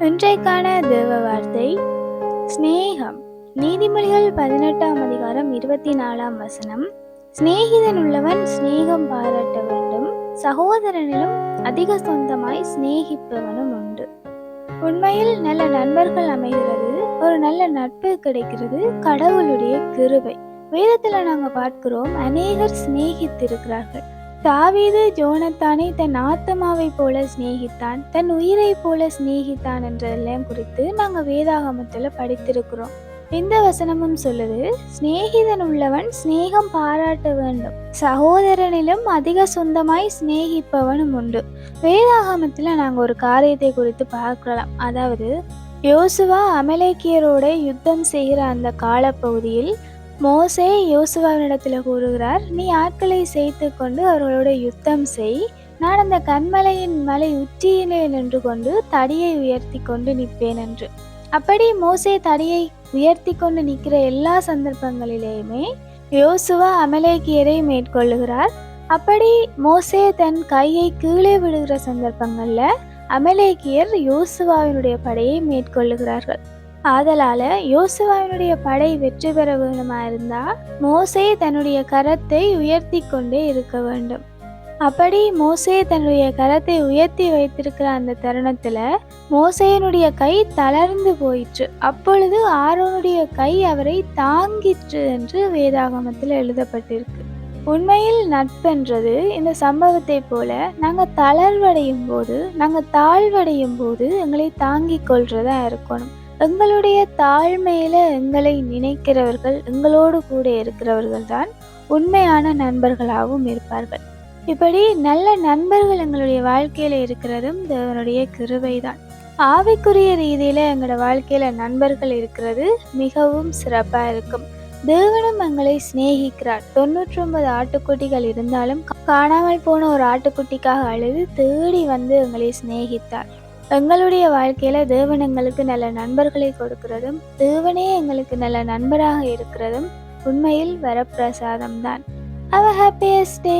இன்றைக்கான தேவ வார்த்தை சிநேகம். நீதிமொழிகள் பதினெட்டாம் அதிகாரம் இருபத்தி நாலாம் வசனம். சிநேகிதன் உள்ளவன் சிநேகம் பாராட்ட வேண்டும். சகோதரனிலும் அதிக சொந்தமாய் சிநேகிப்பவனும் உண்டு. உண்மையில் நல்ல நண்பர்கள் அமைகிறது. ஒரு நல்ல நட்பு கிடைக்கிறது. கடவுளுடைய கிருபை. வேதத்துல நாங்க பார்க்கிறோம் அநேகர் சிநேகித்திருக்கிறார்கள். தாவீது ஜோனத்தானை தன் ஆத்மாவை போல சிநேகித்தான் தன் உயிரை போல சிநேகித்தான் என்றதெல்லாம் குறித்து நாங்க வேதாகமத்துல படித்திருக்கிறோம். இந்த வசனமும் சொல்லுது சிநேகிதன் உள்ளவன் சிநேகம் பாராட்ட வேண்டும். சகோதரனிலும் அதிக சொந்தமாய் சிநேகிப்பவனும் உண்டு. வேதாகமத்துல நாங்க ஒரு காரியத்தை குறித்து பார்க்கலாம். அதாவது யோசுவா அமலேக்கியரோட யுத்தம் செய்கிற அந்த காலப்பகுதியில் மோசே யோசுவாவினிடத்தில் கூறுகிறார் நீ ஆட்களை சேர்த்து கொண்டு அவர்களோட யுத்தம் செய். நான் அந்த கண்மலையின் மலை உச்சியிலே நின்று கொண்டு தடியை உயர்த்தி கொண்டு நிற்பேன் என்று. அப்படி மோசே தடியை உயர்த்தி கொண்டு நிற்கிற எல்லா சந்தர்ப்பங்களிலேயுமே யோசுவா அமலேக்கியரை மேற்கொள்ளுகிறார். அப்படி மோசே தன் கையை கீழே விடுகிற சந்தர்ப்பங்களில் அமலேக்கியர் யோசுவாவினுடைய படையை மேற்கொள்ளுகிறார்கள். ஆதலால யோசுவாவினுடைய படை வெற்றி பெற வேண்டுமா இருந்தா மோசே தன்னுடைய கரத்தை உயர்த்தி கொண்டே இருக்க வேண்டும். அப்படி மோசே தன்னுடைய கரத்தை உயர்த்தி வைத்திருக்கிற அந்த தருணத்துல மோசையனுடைய கை தளர்ந்து போயிற்று. அப்பொழுது ஆரோனுடைய கை அவரை தாங்கிற்று என்று வேதாகமத்தில் எழுதப்பட்டிருக்கு. உண்மையில் நட்பென்றது இந்த சம்பவத்தை போல நாங்கள் தளர்வடையும் போது நாங்கள் தாழ்வடையும் போது எங்களை தாங்கிக் கொள்றதா இருக்கணும். எங்களுடைய தாழ்மையில எங்களை நினைக்கிறவர்கள் எங்களோடு கூட இருக்கிறவர்கள் தான் உண்மையான நண்பர்களாகவும் இருப்பார்கள். இப்படி நல்ல நண்பர்கள் எங்களுடைய வாழ்க்கையில இருக்கிறதும் தேவனுடைய கிருவை தான் ஆவிக்குரிய ரீதியில எங்களோட வாழ்க்கையில நண்பர்கள் இருக்கிறது மிகவும் சிறப்பா இருக்கும். தேவனும் எங்களை சிநேகிக்கிறார். தொண்ணூற்றி ஒன்பது ஆட்டுக்குட்டிகள் இருந்தாலும் காணாமல் போன ஒரு ஆட்டுக்குட்டிக்காக அழுது தேடி வந்து எங்களை சிநேகித்தார். எங்களுடைய வாழ்க்கையில தேவன் எங்களுக்கு நல்ல நண்பர்களை கொடுக்கிறதும் தேவனே எங்களுக்கு நல்ல நண்பராக இருக்கிறதும் உண்மையில் வரப்பிரசாதம் தான் ஹாப்பியஸ்ட் டே